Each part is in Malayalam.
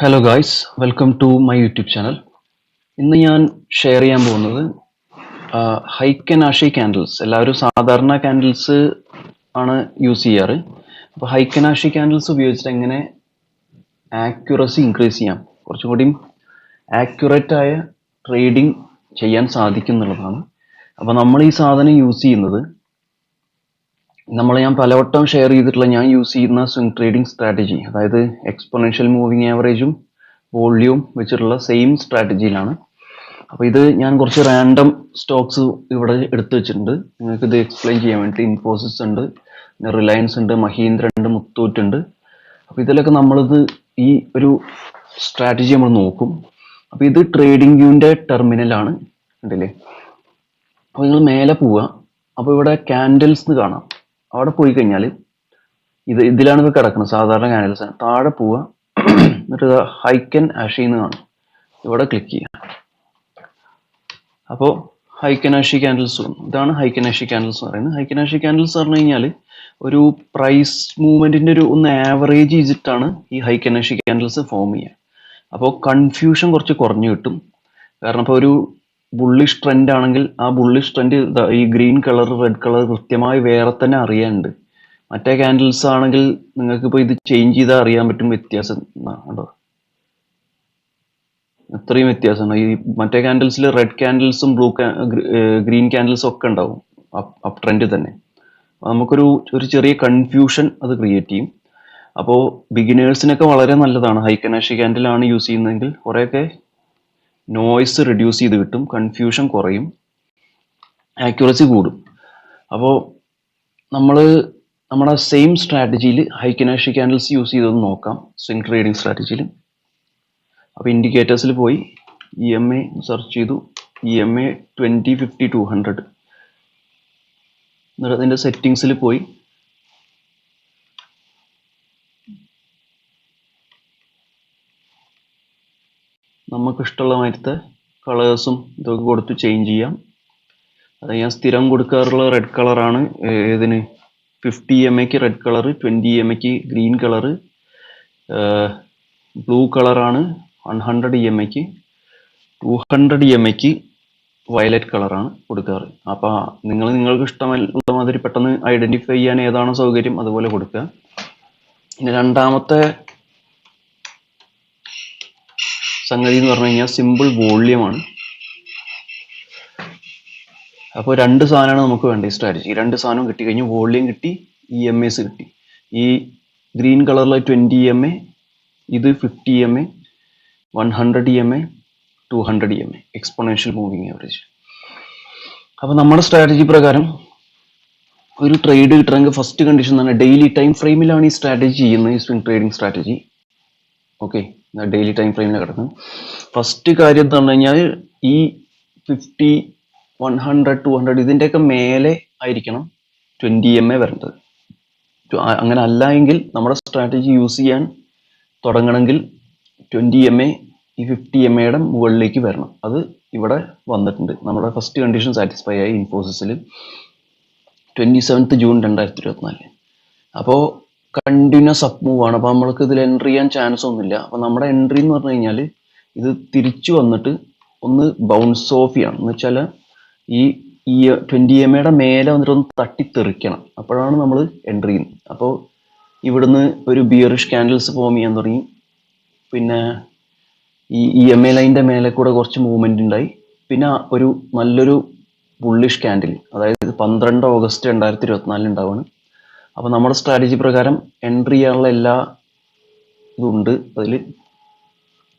Hello guys welcome to my YouTube channel ഇന്ന് ഞാൻ ഷെയർ ചെയ്യാൻ പോകുന്നത് ഹൈക്ക് ആൻഡ് ആഷി ക്യാൻഡിൽസ് എല്ലാവരും സാധാരണ ക്യാൻഡിൽസ് ആണ് യൂസ് ചെയ്യാറ്. അപ്പോൾ ഹൈക്ക് ആൻഡ് ആഷി ക്യാൻഡിൽസ് ഉപയോഗിച്ചിട്ട് എങ്ങനെ ആക്യുറസി ഇൻക്രീസ് ചെയ്യാം? കുറച്ചും കൂടിയും ആക്യുറേറ്റ് ആയ ട്രേഡിംഗ് ചെയ്യാൻ സാധിക്കും എന്നുള്ളതാണ്. അപ്പോൾ നമ്മൾ ഈ സാധനം യൂസ് ചെയ്യുന്നത് നമ്മൾ ഞാൻ പലവട്ടം ഷെയർ ചെയ്തിട്ടുള്ള ഞാൻ യൂസ് ചെയ്യുന്ന സ്വിംഗ് ട്രേഡിംഗ് സ്ട്രാറ്റജി അതായത് എക്സ്പൊണൻഷ്യൽ മൂവിങ് ആവറേജും വോള്യൂം വെച്ചിട്ടുള്ള സെയിം സ്ട്രാറ്റജിയിലാണ് അപ്പോൾ ഇത് ഞാൻ കുറച്ച് റാൻഡം സ്റ്റോക്സ് ഇവിടെ എടുത്തു വെച്ചിട്ടുണ്ട്. നിങ്ങൾക്ക് ഇത് എക്സ്പ്ലെയിൻ ചെയ്യാൻ വേണ്ടി ഇൻഫോസിസ് ഉണ്ട് പിന്നെ റിലയൻസ് ഉണ്ട് മഹീന്ദ്ര ഉണ്ട് മുത്തൂറ്റ് ഉണ്ട്. അപ്പോൾ ഇതിലൊക്കെ നമ്മളിത് ഈ ഒരു സ്ട്രാറ്റജി നമ്മൾ നോക്കും. അപ്പോൾ ഇത് ട്രേഡിംഗ് വ്യൂവിന്റെ ടെർമിനലാണ് ഉണ്ടല്ലേ അപ്പോൾ നിങ്ങൾ മേലെ പോവുക. അപ്പോൾ ഇവിടെ ക്യാൻഡിൽസ് കാണാം. അവിടെ പോയി കഴിഞ്ഞാൽ ഇത് ഇതിലാണ് ഇത് കിടക്കുന്നത്. സാധാരണ കാനൽസ് താഴെ പോവുക. എന്നിട്ട് ഹൈക്കൻ ആഷിന്ന് കാണും. ഇവിടെ ക്ലിക്ക് ചെയ്യുക. അപ്പോൾ ഹൈക്കനാഷി ക്യാൻഡിൽസ് ഇതാണ് ഹൈക്കനാഷി ക്യാൻഡിൽസ് എന്ന് പറയുന്നത്. ഹൈക്കനാഷി ക്യാൻഡിൽസ് പറഞ്ഞു കഴിഞ്ഞാൽ ഒരു പ്രൈസ് മൂവ്മെന്റിന്റെ ഒരു ഒന്ന് ആവറേജ് ചെയ്തിട്ടാണ് ഈ ഹൈക്കനാഷി ക്യാൻഡിൽസ് ഫോം ചെയ്യുക. അപ്പോൾ കൺഫ്യൂഷൻ കുറച്ച് കുറഞ്ഞു കിട്ടും. കാരണം ഇപ്പോൾ ഒരു ബുള്ളിഷ് ട്രെൻഡ് ആണെങ്കിൽ ആ ബുള്ളിഷ് ട്രെൻഡ് ഈ ഗ്രീൻ കളർ റെഡ് കളർ കൃത്യമായി വേറെ തന്നെ അറിയാനുണ്ട്. മറ്റേ ക്യാൻഡിൽസ് ആണെങ്കിൽ നിങ്ങൾക്ക് ഇപ്പോൾ ഇത് ചേഞ്ച് ചെയ്താൽ അറിയാൻ പറ്റും വ്യത്യാസം. കേട്ടോ അത്രയും വ്യത്യാസമാണ് ഈ മറ്റേ ക്യാൻഡിൽസിൽ റെഡ് ക്യാൻഡിൽസും ബ്ലൂ ഗ്രീൻ ക്യാൻഡിൽസും ഒക്കെ ഉണ്ടാവും അപ് ട്രെൻഡ് തന്നെ. നമുക്കൊരു ഒരു ചെറിയ കൺഫ്യൂഷൻ അത് ക്രിയേറ്റ് ചെയ്യും. അപ്പോൾ ബിഗിനേഴ്സിനൊക്കെ വളരെ നല്ലതാണ്. ഹൈക്കനാഷി ക്യാൻഡിലാണ് യൂസ് ചെയ്യുന്നതെങ്കിൽ കുറേയൊക്കെ നോയ്സ് റെഡ്യൂസ് ചെയ്ത് കിട്ടും കൺഫ്യൂഷൻ കുറയും ആക്യുറസി കൂടും. അപ്പോൾ നമ്മൾ നമ്മുടെ സെയിം സ്ട്രാറ്റജിയിൽ ഹൈക്കനാഷി ക്യാൻഡിൽസ് യൂസ് ചെയ്തൊന്ന് നോക്കാം സ്വിംഗ് ട്രേഡിംഗ് സ്ട്രാറ്റജിയിൽ അപ്പോൾ ഇൻഡിക്കേറ്റേഴ്സിൽ പോയി ഇ എം എ സെർച്ച് ചെയ്തു E M A twenty fifty two hundred എന്നിട്ട് അതിന്റെ സെറ്റിങ്സിൽ പോയി നമുക്ക് ഇഷ്ടമുള്ള മാതിരത്തെ കളേഴ്സും ഇതൊക്കെ കൊടുത്ത് ചേഞ്ച് ചെയ്യാം. അത് ഞാൻ സ്ഥിരം കൊടുക്കാറുള്ള റെഡ് കളറാണ് ഇതിന് ഫിഫ്റ്റി എം എക്ക് റെഡ് കളർ ട്വന്റി എം എക്ക് ഗ്രീൻ കളറ് ബ്ലൂ കളറാണ് വൺ ഹൺഡ്രഡ് ഇ എം എക്ക് ടു ഹൺഡ്രഡ് ഇ എം എക്ക് വയലറ്റ് കളറാണ് കൊടുക്കാറ്. അപ്പോൾ നിങ്ങൾ നിങ്ങൾക്ക് ഇഷ്ടമുള്ള മാതിരി പെട്ടെന്ന് ഐഡന്റിഫൈ ചെയ്യാൻ ഏതാണോ സൗകര്യം അതുപോലെ കൊടുക്കുക. പിന്നെ രണ്ടാമത്തെ സംഗതി എന്ന് പറഞ്ഞു കഴിഞ്ഞാൽ സിമ്പിൾ വോള്യമാണ് അപ്പോൾ രണ്ട് സാധനമാണ് നമുക്ക് വേണ്ടത് ഈ സ്ട്രാറ്റജി രണ്ട് സാധനവും കിട്ടി കഴിഞ്ഞു വോള്യം കിട്ടി ഇ എം എസ് കിട്ടി. ഈ ഗ്രീൻ കളറിലെ ട്വന്റി എം എ ഇത് fifty M A one hundred E M A two hundred E M A exponential moving average അപ്പോൾ നമ്മുടെ സ്ട്രാറ്റജി പ്രകാരം ഒരു ട്രേഡ് കിട്ടണമെങ്കിൽ ഫസ്റ്റ് കണ്ടീഷൻ തന്നെ ഡെയിലി ടൈം ഫ്രെയിമിലാണ് ഈ സ്ട്രാറ്റജി ചെയ്യുന്നത് ഈ swing trading strategy okay daily time ഫ്രെയിമിൽ കിടക്കും ഫസ്റ്റ് കാര്യം എന്ന് പറഞ്ഞു കഴിഞ്ഞാൽ ഈ fifty one hundred two hundred ഇതിന്റെയൊക്കെ മേലെ ആയിരിക്കണം ട്വന്റി എം എ വരേണ്ടത്. അങ്ങനെ അല്ല എങ്കിൽ നമ്മുടെ സ്ട്രാറ്റജി യൂസ് ചെയ്യാൻ തുടങ്ങണമെങ്കിൽ ട്വന്റി എം എ ഈ ഫിഫ്റ്റി എം എയുടെ മുകളിലേക്ക് വരണം. അത് ഇവിടെ വന്നിട്ടുണ്ട്. നമ്മുടെ ഫസ്റ്റ് കണ്ടീഷൻ സാറ്റിസ്ഫൈ ആയി ഇൻഫോസിസിൽ ട്വന്റി സെവൻത്ത് ജൂൺ രണ്ടായിരത്തി ഇരുപത്തിനാല്. അപ്പോൾ കണ്ടിന്യൂസ് അപ്പ് മൂവ് ആണ്. അപ്പോൾ നമ്മൾക്ക് ഇതിൽ എൻട്രി ചെയ്യാൻ ചാൻസ് ഒന്നുമില്ല. അപ്പോൾ നമ്മുടെ എൻട്രി എന്ന് പറഞ്ഞു കഴിഞ്ഞാൽ ഇത് തിരിച്ചു വന്നിട്ട് ഒന്ന് ബൗൺസ് ഓഫ് ചെയ്യണം. എന്ന് വെച്ചാൽ ഈ ഈ ട്വന്റി എം എയുടെ മേലെ വന്നിട്ട് ഒന്ന് തട്ടിത്തെറിക്കണം. അപ്പോഴാണ് നമ്മൾ എൻട്രി ചെയ്യുന്നത്. അപ്പോൾ ഇവിടുന്ന് ഒരു ബിയറിഷ് ക്യാൻഡിൽസ് ഫോം ചെയ്യാൻ തുടങ്ങി. പിന്നെ ഈ ഇ എം എ ലൈന്റെ മേലെ കൂടെ കുറച്ച് മൂവ്മെന്റ് ഉണ്ടായി. പിന്നെ ഒരു നല്ലൊരു ബുള്ളിഷ് ക്യാൻഡിൽ അതായത് പന്ത്രണ്ട് ഓഗസ്റ്റ് രണ്ടായിരത്തി ഇരുപത്തിനാലിൽ ഉണ്ടാവുകയാണ്. അപ്പോൾ നമ്മുടെ സ്ട്രാറ്റജി പ്രകാരം എൻട്രി ചെയ്യാനുള്ള എല്ലാ ഇതുണ്ട്. അതിൽ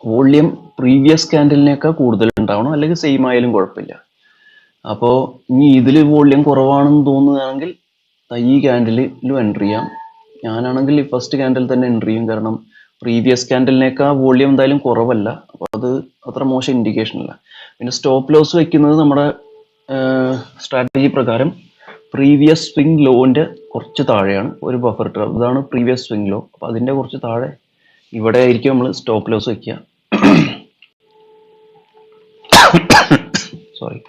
വോള്യം പ്രീവിയസ് കാൻഡലിനേക്കാൾ കൂടുതൽ ഉണ്ടാവണം. അല്ലെങ്കിൽ സെയിം ആയാലും കുഴപ്പമില്ല. അപ്പോൾ ഇനി ഇതിൽ വോള്യം കുറവാണെന്ന് തോന്നുകയാണെങ്കിൽ ഈ ക്യാൻഡലിലും എൻട്രി ചെയ്യാം. ഞാനാണെങ്കിൽ ഫസ്റ്റ് ക്യാൻഡിൽ തന്നെ എൻട്രി ചെയ്യും. കാരണം പ്രീവിയസ് ക്യാൻഡലിനേക്കാൾ വോള്യം എന്തായാലും കുറവല്ല. അപ്പോൾ അത് അത്ര മോശം ഇൻഡിക്കേഷൻ അല്ല. പിന്നെ സ്റ്റോപ്പ് ലോസ് വെക്കുന്നത് നമ്മുടെ സ്ട്രാറ്റജി പ്രകാരം പ്രീവിയസ് സ്വിംഗ് ലോന്റെ കുറച്ച് താഴെയാണ് ഒരു ബഫർ ഇട്ട് ഇതാണ് പ്രീവിയസ് സ്വിംഗ് ലോ അപ്പോൾ അതിന്റെ കുറച്ച് താഴെ ഇവിടെ ആയിരിക്കും നമ്മൾ സ്റ്റോപ്പ് ലോസ് വെക്കുക. സോറി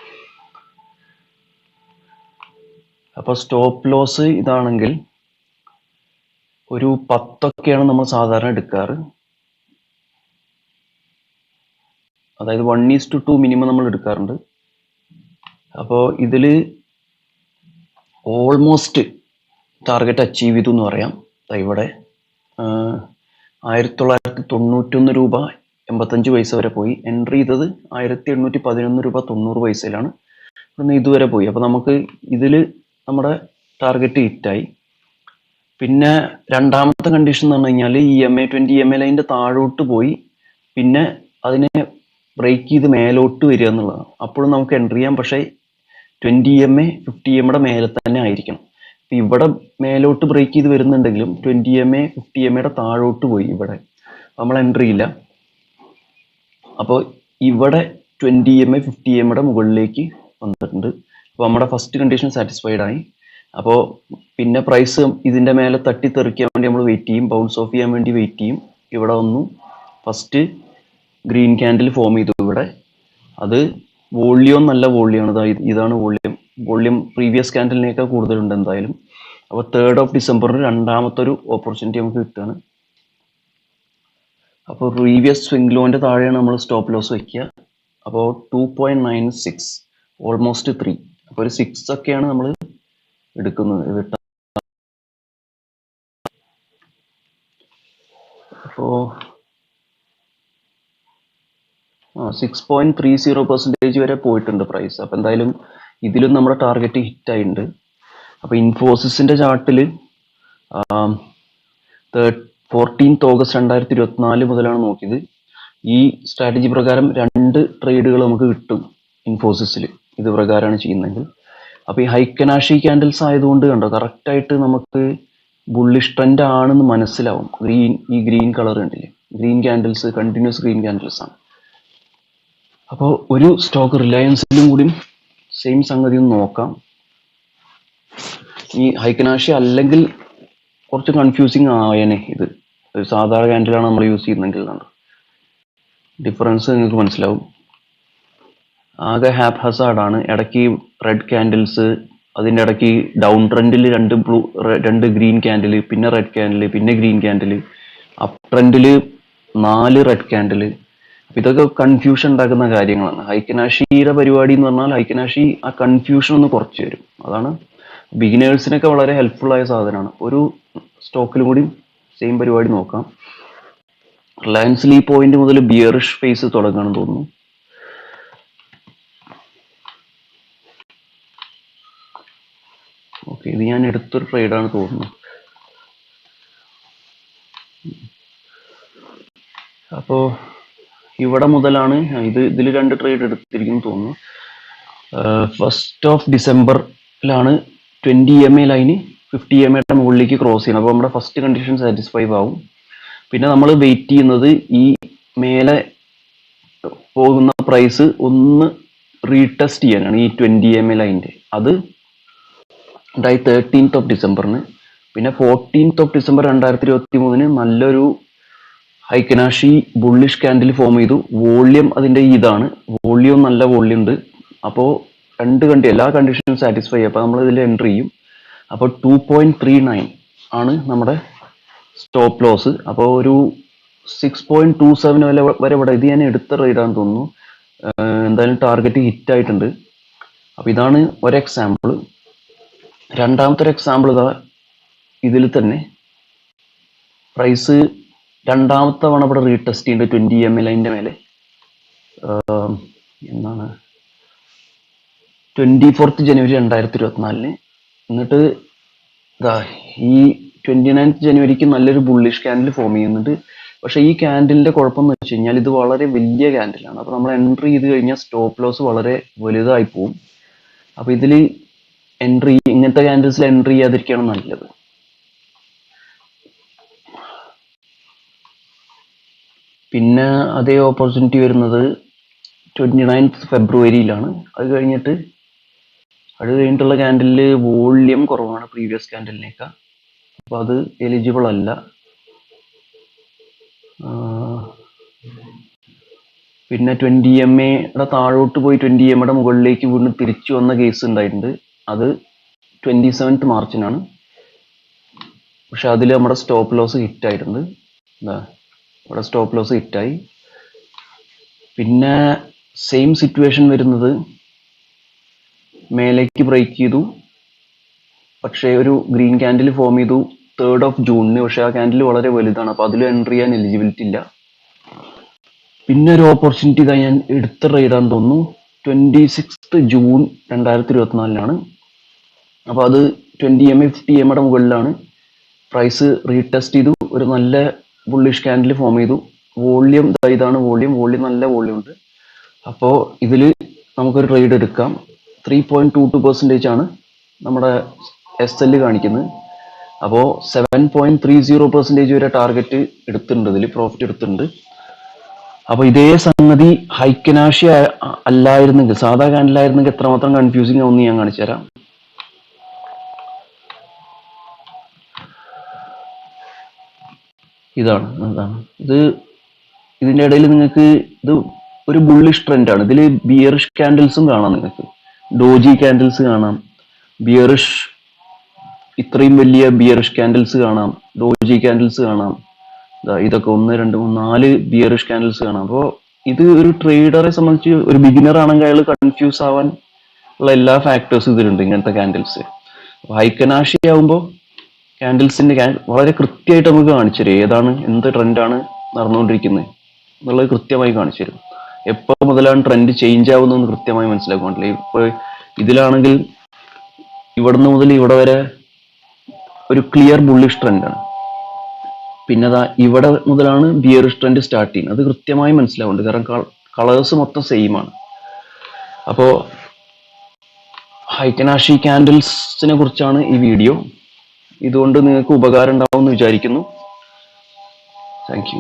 അപ്പോൾ സ്റ്റോപ്പ് ലോസ് ഇതാണെങ്കിൽ ഒരു പത്തൊക്കെയാണ് നമ്മൾ സാധാരണ എടുക്കാറ്. അതായത് one is to two minimum നമ്മൾ എടുക്കാറുണ്ട്. അപ്പോൾ ഇതിൽ ഓൾമോസ്റ്റ് ടാർഗറ്റ് അച്ചീവ് ചെയ്തു എന്ന് പറയാം ഇവിടെ ആയിരത്തി തൊള്ളായിരത്തി തൊണ്ണൂറ്റൊന്ന് രൂപ എൺപത്തഞ്ച് പൈസ വരെ പോയി. എൻട്രി ചെയ്തത് ആയിരത്തി എണ്ണൂറ്റി പതിനൊന്ന് രൂപ തൊണ്ണൂറ് പൈസയിലാണ്. ഇവിടുന്ന് ഇതുവരെ പോയി. അപ്പോൾ നമുക്ക് ഇതിൽ നമ്മുടെ ടാർഗറ്റ് ഹിറ്റായി പിന്നെ രണ്ടാമത്തെ കണ്ടീഷൻ എന്ന് പറഞ്ഞു കഴിഞ്ഞാൽ ഈ M A twenty M A ലൈന്റെ താഴോട്ട് പോയി. പിന്നെ അതിനെ ബ്രേക്ക് ചെയ്ത് മേലോട്ട് വരിക എന്നുള്ളതാണ്. അപ്പോഴും നമുക്ക് എൻട്രി ചെയ്യാം. പക്ഷേ ട്വന്റി എം എ ഫിഫ്റ്റി എമ്മയുടെ മേലെ തന്നെ ആയിരിക്കണം. ഇവിടെ മേലോട്ട് ബ്രേക്ക് ചെയ്ത് വരുന്നുണ്ടെങ്കിലും twenty M A fifty M എയുടെ താഴോട്ട് പോയി ഇവിടെ. നമ്മൾ എൻട്രി ഇല്ല. അപ്പോൾ ഇവിടെ twenty M A fifty M എയുടെ മുകളിലേക്ക് വന്നിട്ടുണ്ട്. അപ്പോൾ നമ്മുടെ ഫസ്റ്റ് കണ്ടീഷൻ സാറ്റിസ്ഫൈഡ് ആയി. അപ്പോൾ പിന്നെ പ്രൈസ് ഇതിന്റെ മേലെ തട്ടി തെറിക്കാൻ വേണ്ടി നമ്മൾ വെയിറ്റ് ചെയ്യും. ബൗൺസ് ഓഫ് ചെയ്യാൻ വേണ്ടി വെയിറ്റ് ചെയ്യും. ഇവിടെ വന്നു. ഫസ്റ്റ് ഗ്രീൻ ക്യാൻഡിൽ ഫോം ചെയ്തു ഇവിടെ. അത് വോള്യം നല്ല വോളിയാണ്. ഇതാ ഇതാണ് വോളിയം. വോളിയം പ്രീവിയസ് ക്യാൻഡലിനേക്കാൾ കൂടുതലുണ്ട് എന്തായാലും. അപ്പോൾ തേർഡ് ഓഫ് ഡിസംബറിന് രണ്ടാമത്തെ ഒരു ഓപ്പർച്യൂണിറ്റി നമുക്ക് കിട്ടുകയാണ്. അപ്പോൾ പ്രീവിയസ് സ്വിംഗ് ലോന്റെ താഴെയാണ് നമ്മൾ സ്റ്റോപ്പ് ലോസ് വയ്ക്കുക അപ്പോൾ two point nine six almost three അപ്പോൾ ഒരു സിക്സ് ഒക്കെയാണ് നമ്മൾ എടുക്കുന്നത് ഇത് അപ്പോൾ ആ six point three zero percentage വരെ പോയിട്ടുണ്ട് പ്രൈസ് അപ്പോൾ എന്തായാലും ഇതിലും നമ്മുടെ ടാർഗറ്റ് ഹിറ്റ് ആയിട്ടുണ്ട്. അപ്പോൾ ഇൻഫോസിസിന്റെ ചാർട്ടിൽ ഫോർട്ടീൻത്ത് ഓഗസ്റ്റ് രണ്ടായിരത്തി ഇരുപത്തിനാല് മുതലാണ് നോക്കിയത്. ഈ സ്ട്രാറ്റജി പ്രകാരം രണ്ട് ട്രേഡുകൾ നമുക്ക് കിട്ടും ഇൻഫോസിസിൽ ഇത് പ്രകാരമാണ് ചെയ്യുന്നതെങ്കിൽ അപ്പോൾ ഈ ഹൈക്കനാഷി ക്യാൻഡിൽസ് ആയതുകൊണ്ട് കണ്ടോ കറക്റ്റായിട്ട് നമുക്ക് ബുള്ളിഷ് ട്രെൻഡ് ആണെന്ന് മനസ്സിലാവും. ഗ്രീൻ ഈ ഗ്രീൻ കളർ കണ്ടില്ലേ? Green candles continuous green candles ആണ്. അപ്പോൾ ഒരു സ്റ്റോക്ക് റിലയൻസിലും കൂടി സെയിം സംഗതി ഒന്ന് നോക്കാം. ഈ ഹൈക്കനാഷി അല്ലെങ്കിൽ കുറച്ച് കൺഫ്യൂസിങ് ആയേനെ ഇത്. ഒരു സാധാരണ ക്യാൻഡിലാണ് നമ്മൾ യൂസ് ചെയ്യുന്നതെങ്കിൽ ഡിഫറൻസ് നിങ്ങൾക്ക് മനസ്സിലാവും. ആകെ ഹാപ്പ് ആണ്. ഇടയ്ക്ക് റെഡ് ക്യാൻഡിൽസ് അതിന്റെ ഇടയ്ക്ക് ഡൗൺ ട്രെൻഡിൽ രണ്ട് ബ്ലൂ രണ്ട് ഗ്രീൻ ക്യാൻഡിൽ പിന്നെ റെഡ് ക്യാൻഡിൽ പിന്നെ ഗ്രീൻ ക്യാൻഡിൽ അപ് ട്രെൻഡിൽ നാല് റെഡ് ക്യാൻഡിൽ ഇതൊക്കെ കൺഫ്യൂഷൻ ഉണ്ടാക്കുന്ന കാര്യങ്ങളാണ്. ഹൈക്കനാഷിയുടെ പരിപാടി എന്ന് പറഞ്ഞാൽ ഹൈക്കനാഷി ആ കൺഫ്യൂഷൻ ഒന്ന് കുറച്ച് വരും അതാണ് ബിഗിനേഴ്സിനൊക്കെ വളരെ ഹെൽപ്ഫുൾ ആയ സാധനമാണ്. ഒരു സ്റ്റോക്കിലും കൂടി സെയിം പരിപാടി നോക്കാം. റിലയൻസിൽ ഈ പോയിന്റ് മുതൽ ബിയറിഷ് ഫേസ് തുടങ്ങുകയാണെന്ന് തോന്നുന്നു. ഓക്കെ ഇത് ഞാൻ എടുത്തൊരു ട്രേഡാണ് തോന്നുന്നു. അപ്പോൾ ഇവിടെ മുതലാണ് ഇത് ഇതിൽ രണ്ട് ട്രേഡ് എടുത്തിരിക്കുന്നു തോന്നുന്നു. ഫസ്റ്റ് ഓഫ് ഡിസംബറിലാണ് twenty M A line fifty M എയുടെ മുകളിലേക്ക് ക്രോസ് ചെയ്യണം അപ്പോൾ നമ്മുടെ ഫസ്റ്റ് കണ്ടീഷൻ സാറ്റിസ്ഫൈ ആവും. പിന്നെ നമ്മൾ വെയിറ്റ് ചെയ്യുന്നത് ഈ മേലെ പോകുന്ന പ്രൈസ് ഒന്ന് റീടെസ്റ്റ് ചെയ്യാനാണ് ഈ ട്വന്റി എം എ ലൈന്റെ അത് ഉണ്ടായി തേർട്ടീൻത്ത് ഓഫ് ഡിസംബറിന് പിന്നെ ഫോർട്ടീൻത്ത് ഓഫ് ഡിസംബർ രണ്ടായിരത്തി ഇരുപത്തി മൂന്നിന് നല്ലൊരു heikin ashi bullish candle form ചെയ്തു. വോള്യം അതിന്റെ ഇതാണ്. വോള്യം നല്ല വോള്യം ഉണ്ട്. അപ്പോൾ രണ്ട് കണ്ടി എല്ലാ കണ്ടീഷനും സാറ്റിസ്ഫൈ അപ്പോൾ നമ്മൾ ഇതിൽ എൻട്രി ചെയ്യും. അപ്പോൾ ടു പോയിന്റ് ത്രീ നയൻ ആണ് നമ്മുടെ സ്റ്റോപ്പ് ലോസ് അപ്പോൾ ഒരു സിക്സ് പോയിന്റ് ടു സെവൻ വരെ വരെ ഇവിടെ ഇത് ഞാൻ എടുത്ത റൈഡാണെന്ന് തോന്നുന്നു. എന്തായാലും ടാർഗറ്റ് ഹിറ്റ് ആയിട്ടുണ്ട്. അപ്പോൾ ഇതാണ് ഒരു എക്സാമ്പിൾ രണ്ടാമത്തെ ഒരു എക്സാമ്പിൾ ഇതാ ഇതിൽ തന്നെ. പ്രൈസ് രണ്ടാമത്തെ തവണ ഇവിടെ റീടെസ്റ്റ് ചെയ്യുന്നുണ്ട് ട്വന്റി എം എൽ അതിന്റെ മേലെ. എന്നാണ് ട്വന്റി ഫോർത്ത് ജനുവരി രണ്ടായിരത്തി ഇരുപത്തിനാലിന് എന്നിട്ട് ഇതാ ഈ ട്വന്റി നയൻത്ത് ജനുവരിക്ക് നല്ലൊരു ബുള്ളിഷ് ക്യാൻഡിൽ ഫോം ചെയ്യുന്നുണ്ട്. പക്ഷേ ഈ ക്യാൻഡിലിന്റെ കുഴപ്പം എന്ന് വെച്ച് കഴിഞ്ഞാൽ ഇത് വളരെ വലിയ ക്യാൻഡിലാണ് അപ്പോൾ നമ്മൾ എൻട്രി ചെയ്ത് കഴിഞ്ഞാൽ സ്റ്റോപ്പ് ലോസ് വളരെ വലുതായി പോവും. അപ്പോൾ ഇതിൽ എൻട്രി ഇങ്ങനത്തെ ക്യാൻഡിൽസിൽ എൻട്രി ചെയ്യാതിരിക്കുകയാണ് നല്ലത്. പിന്നെ അതേ ഓപ്പർച്യൂണിറ്റി വരുന്നത് ട്വന്റി നയൻത്ത് ഫെബ്രുവരിയിലാണ് അത് കഴിഞ്ഞിട്ട് അത് കഴിഞ്ഞിട്ടുള്ള ക്യാൻഡലിൽ വോള്യം കുറവാണ് പ്രീവിയസ് ക്യാൻഡലിനേക്കാൾ അപ്പോൾ അത് എലിജിബിൾ അല്ല. പിന്നെ ട്വന്റി എം എയുടെ താഴോട്ട് പോയി ട്വന്റി എമ്മയുടെ മുകളിലേക്ക് വീണ്ടും തിരിച്ചു വന്ന കേസ് ഉണ്ടായിട്ടുണ്ട്. അത് ട്വന്റി സെവൻത്ത് മാർച്ചിനാണ് പക്ഷെ അതിൽ നമ്മുടെ സ്റ്റോപ്പ് ലോസ് ഹിറ്റ് ആയിട്ടുണ്ട്. എന്താ ഇവിടെ സ്റ്റോപ്പ് ലോസ് ഹിറ്റായി പിന്നെ സെയിം സിറ്റുവേഷൻ വരുന്നത് മേലേക്ക് ബ്രേക്ക് ചെയ്തു. പക്ഷേ ഒരു ഗ്രീൻ ക്യാൻഡിൽ ഫോം ചെയ്തു തേർഡ് ഓഫ് ജൂണിന് പക്ഷേ ആ ക്യാൻഡിൽ വളരെ വലുതാണ്. അപ്പോൾ അതിൽ എൻട്രി ചെയ്യാൻ എലിജിബിലിറ്റി ഇല്ല. പിന്നെ ഒരു ഓപ്പർച്യൂണിറ്റി ഇതാ ഞാൻ എടുത്ത റൈഡാന്ന് തോന്നുന്നു. ട്വന്റി സിക്സ്ത് ജൂൺ രണ്ടായിരത്തി ഇരുപത്തിനാലിനാണ് അപ്പോൾ അത് ട്വന്റി എം എ ഫിഫ്റ്റി എമ്മയുടെ മുകളിലാണ്. പ്രൈസ് റീടെസ്റ്റ് ചെയ്തു. ഒരു നല്ല ബുള്ളിഷ് ക്യാൻഡിൽ ഫോം ചെയ്തു. വോള്യം ഇതാണ് വോള്യം വോള്യം നല്ല വോള്യം ഉണ്ട്. അപ്പോൾ ഇതിൽ നമുക്കൊരു ട്രേഡ് എടുക്കാം. Three point two two percentage ആണ് നമ്മുടെ എസ് എൽ കാണിക്കുന്നത്. അപ്പോൾ seven point three zero percentage വരെ ടാർഗറ്റ് എടുത്തിട്ടുണ്ട്. ഇതിൽ പ്രോഫിറ്റ് എടുത്തിട്ടുണ്ട്. അപ്പോൾ ഇതേ സംഗതി ഹൈക്കനാഷി അല്ലായിരുന്നെങ്കിൽ സാധാ ക്യാൻഡിലായിരുന്നെങ്കിൽ എത്രമാത്രം കൺഫ്യൂസിങ് ആവുമെന്ന് ഞാൻ കാണിച്ചു തരാം ഇതാണ് എന്താണ് ഇത് ഇതിന്റെ ഇടയിൽ നിങ്ങൾക്ക് ഇത് ഒരു ബുള്ളിഷ് ട്രെൻഡ് ആണ്. ഇതിൽ ബിയറിഷ് കാൻഡിൽസും കാണാം നിങ്ങൾക്ക്. ഡോജി കാൻഡിൽസ് കാണാം. ബിയറിഷ് ഇത്രയും വലിയ ബിയറിഷ് കാൻഡിൽസ് കാണാം. ഡോജി കാൻഡിൽസ് കാണാം. ഇതൊക്കെ ഒന്ന് രണ്ട് മൂന്ന് നാല് ബിയറിഷ് കാൻഡിൽസ് കാണാം. അപ്പോൾ ഇത് ഒരു ട്രേഡറെ സംബന്ധിച്ച് ഒരു ബിഗിനർ ആണെങ്കിൽ അയാൾ കൺഫ്യൂസ് ആവാൻ ഉള്ള എല്ലാ ഫാക്ടേഴ്സും ഇതിലുണ്ട് ഇങ്ങനത്തെ ക്യാൻഡിൽസ് ഹൈക്കനാഷി ആവുമ്പോൾ ക്യാൻഡിൽസിന്റെ വളരെ കൃത്യമായിട്ട് നമുക്ക് കാണിച്ചു തരും. ഏതാണ് എന്ത് ട്രെൻഡാണ് നടന്നുകൊണ്ടിരിക്കുന്നത് എന്നുള്ളത് കൃത്യമായി കാണിച്ചു തരും. എപ്പോൾ മുതലാണ് ട്രെൻഡ് ചേഞ്ച് ആവുന്നതെന്ന് കൃത്യമായി മനസ്സിലാക്കാൻ പറ്റില്ല. ഇപ്പോൾ ഇതിലാണെങ്കിൽ ഇവിടുന്ന് മുതൽ ഇവിടെ വരെ ഒരു ക്ലിയർ ബുള്ളിഷ് ട്രെൻഡാണ് പിന്നെ അതാ ഇവിടെ മുതലാണ് ബിയറിഷ് ട്രെൻഡ് സ്റ്റാർട്ട് ചെയ്യുന്നത്. അത് കൃത്യമായി മനസ്സിലാവുന്നുണ്ട്. കാരണം കളേഴ്സ് മൊത്തം സെയിം ആണ്. അപ്പോൾ ഹൈക്കനാഷി ക്യാൻഡിൽസിനെ കുറിച്ചാണ് ഈ വീഡിയോ ഇതുകൊണ്ട് നിങ്ങൾക്ക് ഉപകാരം ഉണ്ടാവും എന്ന് വിചാരിക്കുന്നു താങ്ക്